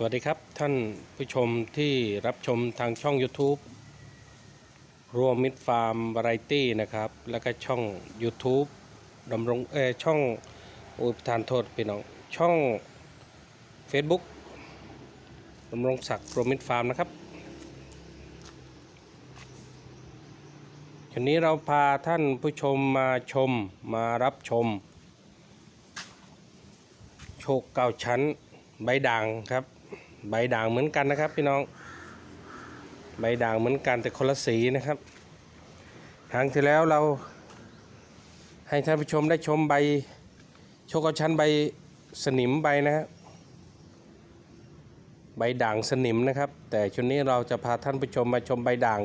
สวัสดีครับท่านผู้ชมที่รับชมทางช่อง YouTube รวมมิตรฟาร์มวาไรตี้นะครับ แล้วก็ช่อง YouTube ดำรงเออช่องอ้ยปทานโทษพี่น้อง ช่อง Facebook ดำรงศักดิ์รวมมิตรฟาร์มนะครับวันนี้เราพาท่านผู้ชมมาชมมารับชม โชคเก้าชั้นใบด่างครับ ใบด่างเหมือนกันนะครับ พี่น้อง ใบด่างเหมือนกันแต่คนละสีนะครับครั้งที่แล้วเราให้ท่านผู้ชมได้ชมใบโชกชั้นใบสนิมใบนะฮะใบด่างสนิมนะครับ แต่ชุดนี้เราจะพาท่านผู้ชมมาชมใบด่าง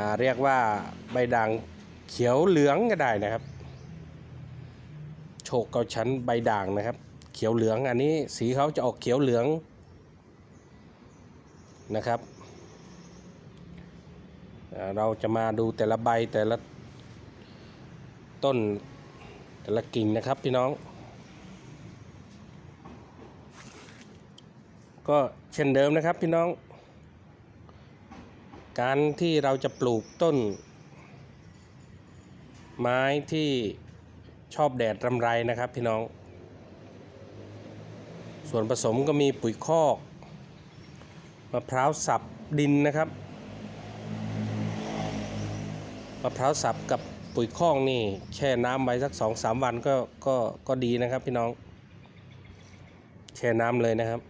าเรียกว่าใบด่างเขียวเหลืองก็ได้นะครับ โชคเกาชั้นใบด่างนะครับ เขียวเหลืองอันนี้สีเขาจะออกเขียวเหลืองนะครับ เราจะมาดูแต่ละใบแต่ละต้นแต่ละกิ่งนะครับพี่น้อง ก็เช่นเดิมนะครับพี่น้อง การที่เราจะปลูกต้น ไม้ที่ชอบแดดรำไรนะครับพี่น้อง ส่วนผสมก็มีปุ๋ยคอกมะพร้าวสับดินนะครับมะพร้าวสับกับปุ๋ยคอกนี่แช่น้ำไว้สักสองสามวันก็ก็ก็ดีนะครับพี่น้อง แช่น้ำเลยนะครับ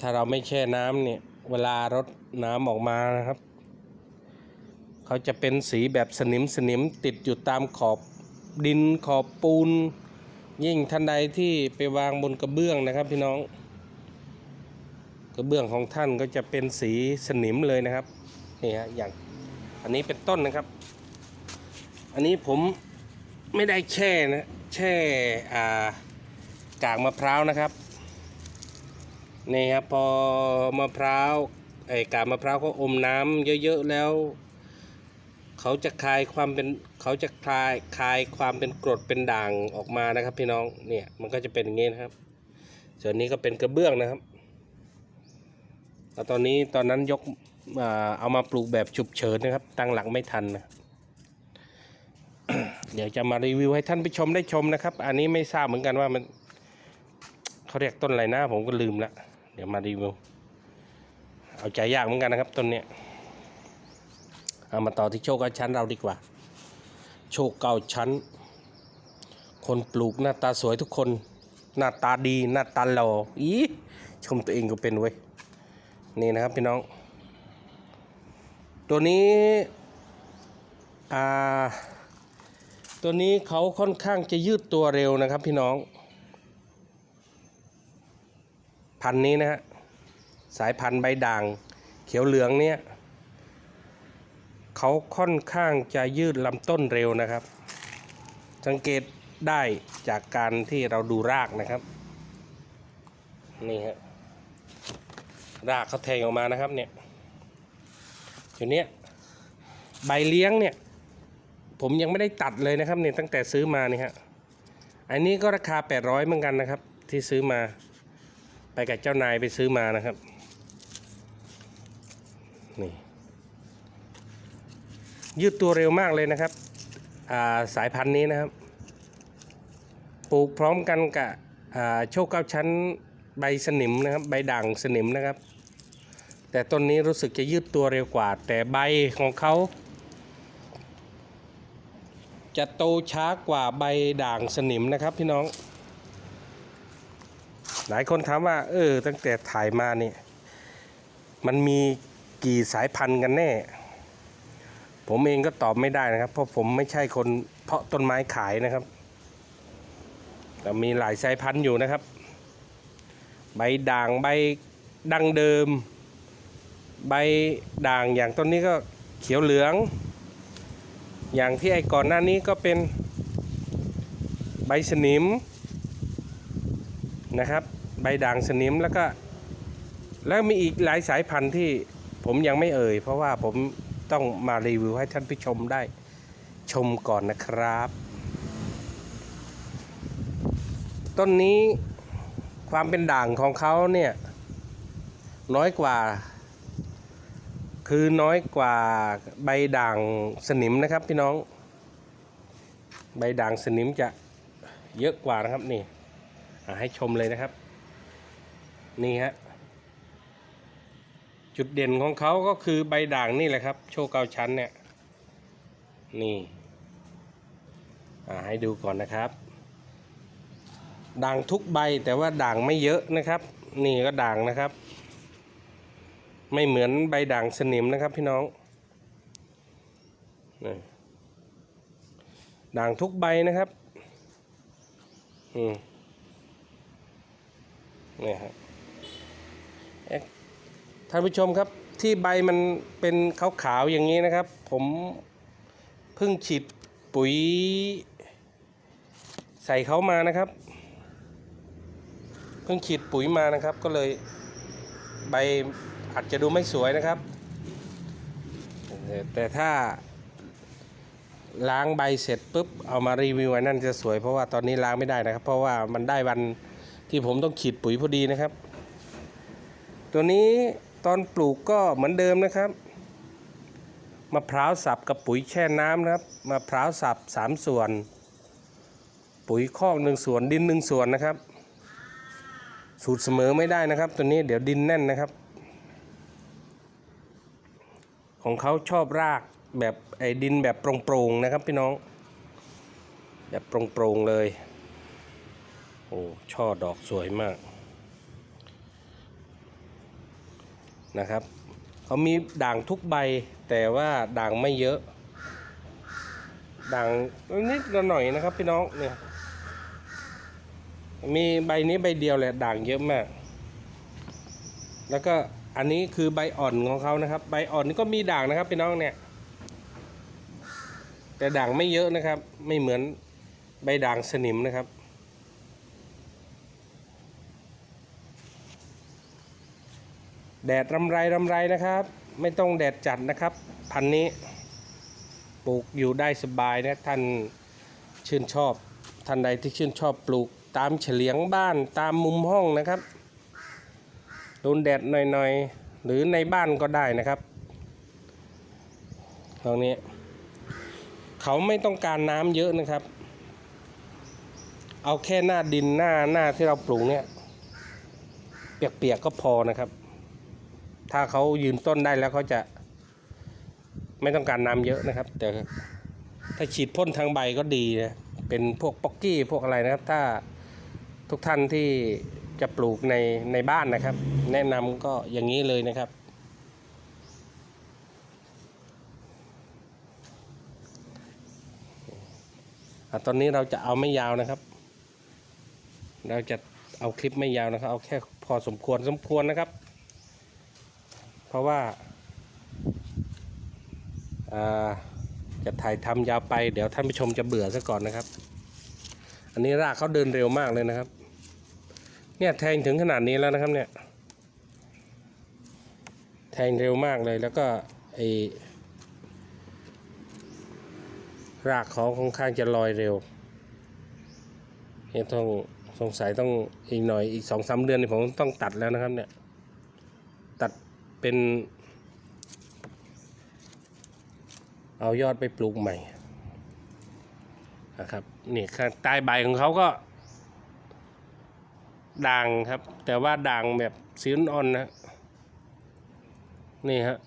ถ้าเราไม่แช่น้ำเนี่ยเวลารดน้ำออกมานะครับ เขาจะเป็นสีแบบสนิมสนิมติดอยู่ตามขอบดินขอบปูน ยิ่งท่านใดที่ไปวางบนกระเบื้องนะครับพี่น้อง กระเบื้องของท่านก็จะเป็นสีสนิมเลยนะครับนี่ฮะอย่างอันนี้เป็นต้นนะครับ อันนี้ผมไม่ได้แช่นะแช่อ่ากากมะพร้าวนะครับนี่ครับพอมะพร้าวไอ้กากมะพร้าวเขาอมน้ำเยอะๆแล้ว เขาจะคลายความเป็น เขาจะคลายคลายความเป็นกรดเป็นด่างออกมานะครับ พี่น้องเนี่ยมันก็จะเป็นอย่างนี้นะครับ ส่วนนี้ก็เป็นกระเบื้องนะครับแล้วตอนนี้ตอนนั้นยกเอามาปลูกแบบฉุบเฉินนะครับ ตั้งหลักไม่ทันนะเดี๋ยวจะมารีวิวให้ท่านผู้ชมได้ชมนะครับ อันนี้ไม่ทราบเหมือนกันว่ามันเขาเรียกต้นอะไรนะผมก็ลืมละเดี๋ยวมารีวิวเอาใจยากเหมือนกันนะครับต้นเนี้ยเอามาต่อที่โชคก้าชั้นเราดีกว่า โชคเก้าชั้น คนปลูกหน้าตาสวยทุกคน หน้าตาดีหน้าตาหล่ออีชมตัวเองก็เป็นเว้ย นี่นะครับพี่น้อง ตัวนี้ อ่า ตัวนี้เขาค่อนข้างจะยืดตัวเร็วนะครับพี่น้อง พันนี้นะฮะ สายพันธุ์ใบด่าง เขียวเหลืองเนี่ย เขาค่อนข้างจะยืดลำต้นเร็วนะครับ สังเกตได้จากการที่เราดูรากนะครับ นี่ฮะรากเขาแทงออกมานะครับเนี่ยทีเนี้ยใบเลี้ยงเนี่ย ผมยังไม่ได้ตัดเลยนะครับเนี่ยตั้งแต่ซื้อมานี่ฮะอันนี้ก็ราคา 800เหมือนกันนะครับ ที่ซื้อมา ไปกับเจ้านายไปซื้อมานะครับ นี่ ยืดตัวเร็วมากเลยนะครับาสายพันธุ์นี้นะครับ ปลูกพร้อมกันกับโชคเก้าชั้นใบสนิมนะครับ ใบด่างสนิมนะครับ แต่ต้นนี้รู้สึกจะยืดตัวเร็วกว่า แต่ใบของเขา จะโตช้ากว่าใบด่างสนิมนะครับพี่น้อง หลายคนถามว่า เออ ตั้งแต่ถ่ายมาเนี่ยมันมีกี่สายพันธุ์กันแน่ ผมเองก็ตอบไม่ได้นะครับ เพราะผมไม่ใช่คนเพาะต้นไม้ขายนะครับแต่มีหลายสายพันธุ์อยู่นะครับ ใบด่างใบดังเดิม ใบด่างอย่างต้นนี้ก็เขียวเหลือง อย่างที่ไอ้ก่อนหน้านี้ก็เป็นใบสนิมนะครับ ใบด่างสนิมแล้วก็ แล้วมีอีกหลายสายพันธุ์ที่ผมยังไม่เอ่ย เพราะว่าผม ต้องมารีวิวให้ท่านผู้ชมได้ชมก่อนนะครับ ต้นนี้ความเป็นด่างของเขาเนี่ยน้อยกว่า คือน้อยกว่าใบด่างสนิมนะครับพี่น้อง ใบด่างสนิมจะเยอะกว่านะครับนี่ให้ชมเลยนะครับ นี่ฮะ จุดเด่นของเขาก็คือใบด่างนี่แหละครับ โชว์เกาชั้นเนี่ย นี่ให้ดูก่อนนะครับ ด่างทุกใบแต่ว่าด่างไม่เยอะนะครับ นี่ก็ด่างนะครับ ไม่เหมือนใบด่างสนิมนะครับพี่น้องด่างทุกใบนะครับอืมนี่ครับเอ๊ะ ท่านผู้ชมครับที่ใบมันเป็นขาวๆอย่างนี้นะครับ ผมเพิ่งฉีดปุ๋ย ใส่เขามานะครับ เพิ่งฉีดปุ๋ยมานะครับ ก็เลยใบอาจจะดูไม่สวยนะครับ แต่ถ้าล้างใบเสร็จปุ๊บเอามารีวิวอันนั้นจะสวยเพราะว่าตอนนี้ล้างไม่ได้นะครับ เพราะว่ามันได้วันที่ผมต้องฉีดปุ๋ยพอดีนะครับ ตัวนี้ ตอนปลูกก็เหมือนเดิมนะครับมะพร้าวสับกับปุ๋ยแช่น้ำนะครับมะพร้าวสับสามส่วน ปุ๋ยคอกหนึ่งส่วนดินหนึ่งส่วนนะครับ สูตรเสมอไม่ได้นะครับ ตัวนี้เดี๋ยวดินแน่นนะครับ ของเขาชอบรากแบบไอ้ดินแบบโปร่งๆนะครับพี่น้อง แบบโปร่งๆเลยโอ้ช่อดอกสวยมาก นะครับเขามีด่างทุกใบแต่ว่าด่างไม่เยอะ ด่างนิดหน่อยนะครับพี่น้องเนี่ยมีใบนี้ใบเดียวแหละด่างเยอะมาก แล้วก็อันนี้คือใบอ่อนของเขานะครับ ใบอ่อนนี่ก็มีด่างนะครับพี่น้องเนี่ย แต่ด่างไม่เยอะนะครับ ไม่เหมือนใบด่างสนิมนะครับ แดดรำไรรำไรนะครับ ไม่ต้องแดดจัดนะครับ พันนี้ปลูกอยู่ได้สบายนะท่านชื่นชอบท่านใดที่ชื่นชอบปลูกตามเฉลียงบ้านตามมุมห้องนะครับโดนแดดหน่อยๆ หรือในบ้านก็ได้นะครับตรงนี้ เขาไม่ต้องการน้ำเยอะนะครับ เอาแค่หน้าดินหน้าหน้าที่เราปลูกเนี่ย เปียกๆก็พอนะครับ ถ้าเขายืนต้นได้แล้วเขาจะไม่ต้องการน้ำเยอะนะครับ แต่ถ้าฉีดพ่นทางใบก็ดีนะเป็นพวกป๊อกกี้พวกอะไรนะครับ ถ้าทุกท่านที่จะปลูกในในบ้านนะครับ แนะนำก็อย่างนี้เลยนะครับอตอนนี้เราจะเอาไม่ยาวนะครับ เราจะเอาคลิปไม่ยาวนะครับ เอาแค่พอสมควรสมควรนะครับ เพราะว่าจะถ่ายทำยาวไป เดี๋ยวท่านผู้ชมจะเบื่อซะก่อนนะครับ อันนี้รากเขาเดินเร็วมากเลยนะครับ เนี่ยแทงถึงขนาดนี้แล้วนะครับเนี่ย แทงเร็วมากเลยแล้วก็ไอรากเขาค่อนข้างจะลอยเร็วเนี่ยต้องสงสัยต้องอีกหน่อยอีกสองสามเดือนนี่ผมต้องตัดแล้วนะครับเนี่ย เป็น เอายอดไปปลูกใหม่นะครับนี่ข้างใต้ใบของเขาก็ ด่างครับ แต่ว่าด่างแบบสีอ่อนนะนี่ฮะ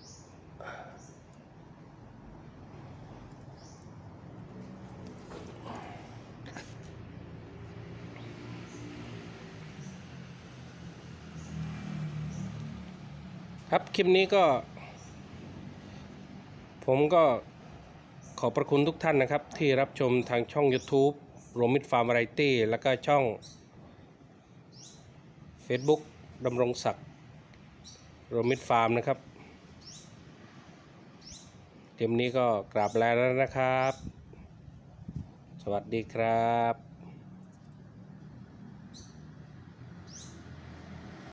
ครับคลิปนี้ก็ ผมก็ขอบพระคุณทุกท่านนะครับ ที่รับชมทางช่อง YouTube โรมิดฟาร์มไรตี้แล้วก็ช่อง Facebook ดำรงศักดิ์โรมิดฟาร์มนะครับเกมนี้ก็กราบแล้วนะครับ สวัสดีครับ